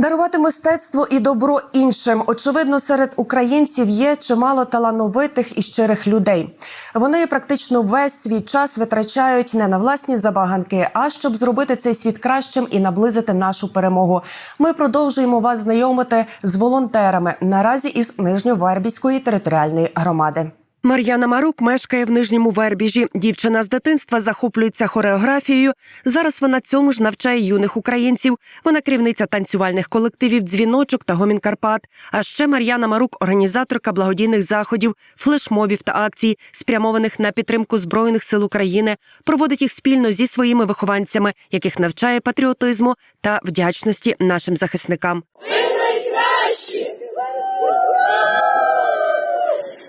Дарувати мистецтво і добро іншим. Очевидно, серед українців є чимало талановитих і щирих людей. Вони практично весь свій час витрачають не на власні забаганки, а щоб зробити цей світ кращим і наблизити нашу перемогу. Ми продовжуємо вас знайомити з волонтерами наразі із Нижньовербівської територіальної громади. Мар'яна Марук мешкає в нижньому Вербіжі. Дівчина з дитинства захоплюється хореографією. Зараз вона цьому ж навчає юних українців. Вона керівниця танцювальних колективів Дзвіночок та Гомін Карпат. А ще Мар'яна Марук, організаторка благодійних заходів, флешмобів та акцій, спрямованих на підтримку збройних сил України. Проводить їх спільно зі своїми вихованцями, яких навчає патріотизму та вдячності нашим захисникам. Ви найкращі!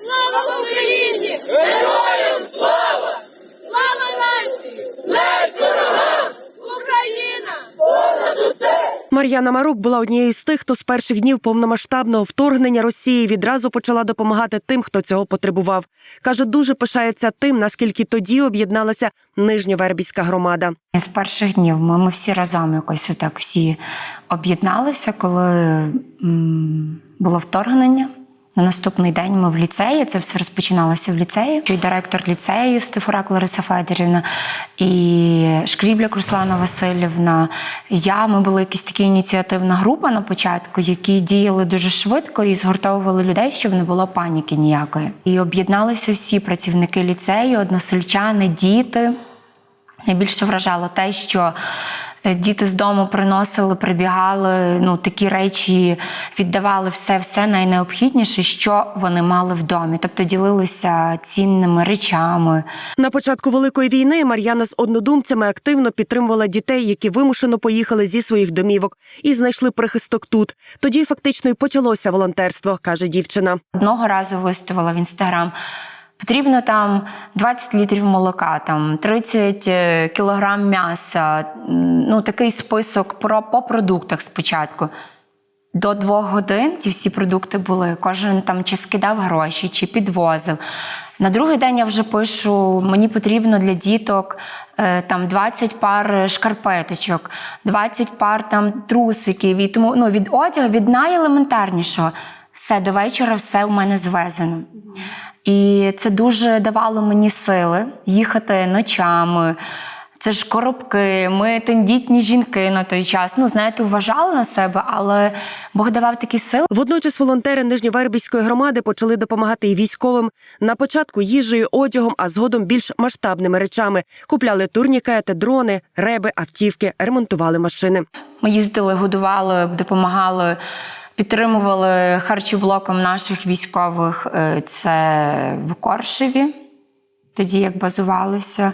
Слава Україні! Героям слава! Слава нації! Смерть ворогам! Україна! Понад усе! Мар'яна Марук була однією з тих, хто з перших днів повномасштабного вторгнення Росії відразу почала допомагати тим, хто цього потребував. каже, дуже пишається тим, наскільки тоді об'єдналася нижньовербіська громада. З перших днів ми, ми всі разом якось отак всі об'єдналися, коли м, було вторгнення. На наступний день ми в ліцеї, це все розпочиналося в ліцеї. І директор ліцею Стефурак Лариса Федорівна і Шкрібляк Руслана Васильівна. Я ми були якась така ініціативна група на початку, які діяли дуже швидко і згуртовували людей, щоб не було паніки ніякої. І об'єдналися всі працівники ліцею, односельчани, діти. Найбільше вражало те, що діти з дому приносили, прибігали, ну такі речі віддавали все, все найнеобхідніше, що вони мали в домі. Тобто ділилися цінними речами. На початку великої війни Мар'яна з однодумцями активно підтримувала дітей, які вимушено поїхали зі своїх домівок і знайшли прихисток тут. Тоді фактично й почалося волонтерство, каже дівчина. Одного разу виставила в інстаграм. Потрібно там 20 літрів молока, там 30 е, кілограм м'яса. Ну такий список про по продуктах спочатку. До двох годин ці всі продукти були. Кожен там чи скидав гроші, чи підвозив. На другий день я вже пишу: мені потрібно для діток е, там 20 пар шкарпеточок, 20 пар там трусиків. І тому ну, від одягу, від найелементарнішого. Все до вечора, все в мене звезено. І це дуже давало мені сили їхати ночами. Це ж коробки, ми тендітні жінки на той час. Ну, знаєте, вважали на себе, але Бог давав такі сили. Водночас волонтери Нижньовербівської громади почали допомагати і військовим. На початку їжею, одягом, а згодом більш масштабними речами. Купляли турнікети, дрони, реби, автівки, ремонтували машини. Ми їздили, годували, допомагали, підтримували харчоблоком наших військових. Е, Це в Коршеві, тоді як базувалися.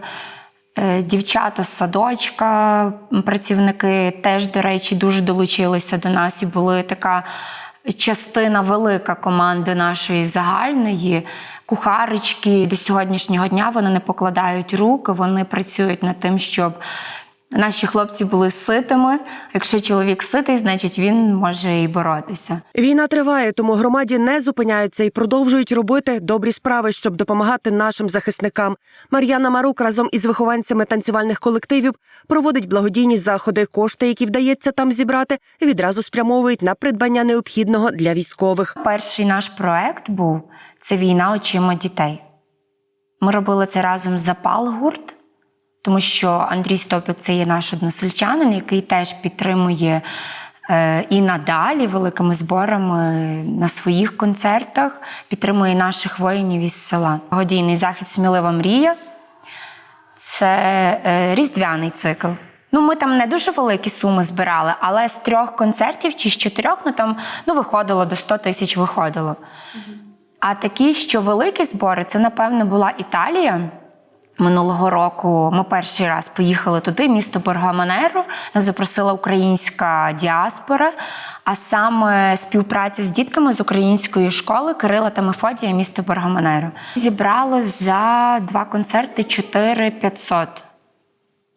Е, Дівчата з садочка, працівники теж, до речі, дуже долучилися до нас і були така частина велика команди нашої загальної. Кухарочки до сьогоднішнього дня вони не покладають рук, вони працюють над тим, щоб наші хлопці були ситими. Якщо чоловік ситий, значить він може і боротися. Війна триває, тому громаді не зупиняються і продовжують робити добрі справи, щоб допомагати нашим захисникам. Мар'яна Марук разом із вихованцями танцювальних колективів проводить благодійні заходи. Кошти, які вдається там зібрати, відразу спрямовують на придбання необхідного для військових. Перший наш проект був це війна очима дітей. Ми робили це разом з Запал гурт, тому що Андрій Стопік це є наш односельчанин, який теж підтримує е, і надалі великими зборами на своїх концертах, підтримує наших воїнів із села. Годійний захід Смілива мрія це е, різдвяний цикл. Ну, ми там не дуже великі суми збирали, але з трьох концертів чи з чотирьох, ну там ну, виходило до 100 тисяч виходило. А такі, що великі збори, це, напевно, була Італія. Минулого року ми перший раз поїхали туди, місто Бергамонеро. Нас запросила українська діаспора, а саме співпраця з дітками з української школи Кирила та Мефодія, місто Бергамонеро. Зібрали за два концерти 4 500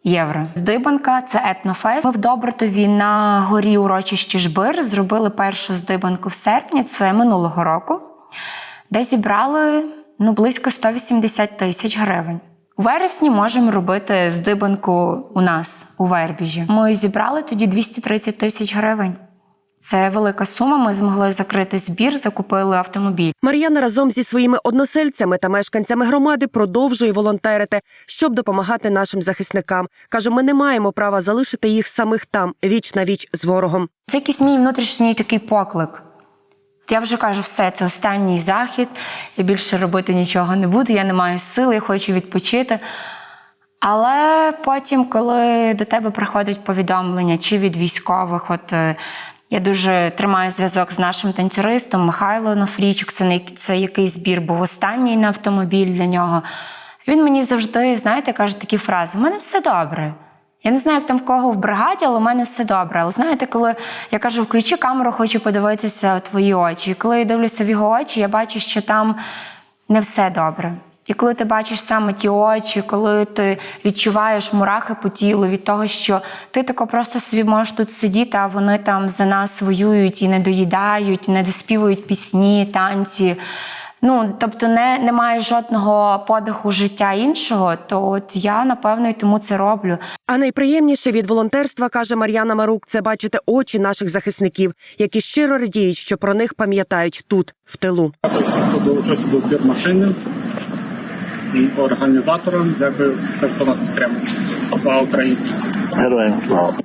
євро. Здибанка це етнофест. Ми в Добротові на горі урочищі Жбир зробили першу здибанку в серпні, це минулого року, де зібрали ну, близько 180 тисяч гривень. У вересні можемо робити здибанку у нас у Вербіжі. Ми зібрали тоді 230 тисяч гривень. Це велика сума. Ми змогли закрити збір, закупили автомобіль. Мар'яна разом зі своїми односельцями та мешканцями громади продовжує волонтерити, щоб допомагати нашим захисникам. каже, ми не маємо права залишити їх самих там віч на віч з ворогом. Це якийсь мій внутрішній такий поклик. Я вже кажу, все, це останній захід, я більше робити нічого не буду, я не маю сил, я хочу відпочити. Але потім, коли до тебе приходять повідомлення чи від військових, от е, я дуже тримаю зв'язок з нашим танцюристом Михайло Нофрійчук, це, не, це який збір був останній на автомобіль для нього. Він мені завжди, знаєте, каже такі фрази: у мене все добре. Я не знаю, як там в кого в бригаді, але у мене все добре. Але знаєте, коли я кажу, включи камеру, хочу подивитися у твої очі. І коли я дивлюся в його очі, я бачу, що там не все добре. І коли ти бачиш саме ті очі, коли ти відчуваєш мурахи по тілу від того, що ти тако просто собі можеш тут сидіти, а вони там за нас воюють і не доїдають, не доспівують пісні, танці. Ну, тобто, не, немає жодного подиху життя іншого, то от я напевно і тому це роблю. А найприємніше від волонтерства каже Мар'яна Марук, це бачити очі наших захисників, які щиро радіють, що про них пам'ятають тут, в тилу. хто долучився до збір машини і організаторам, дякую, те, хто нас підтримує. Слава Україні! Героям слава.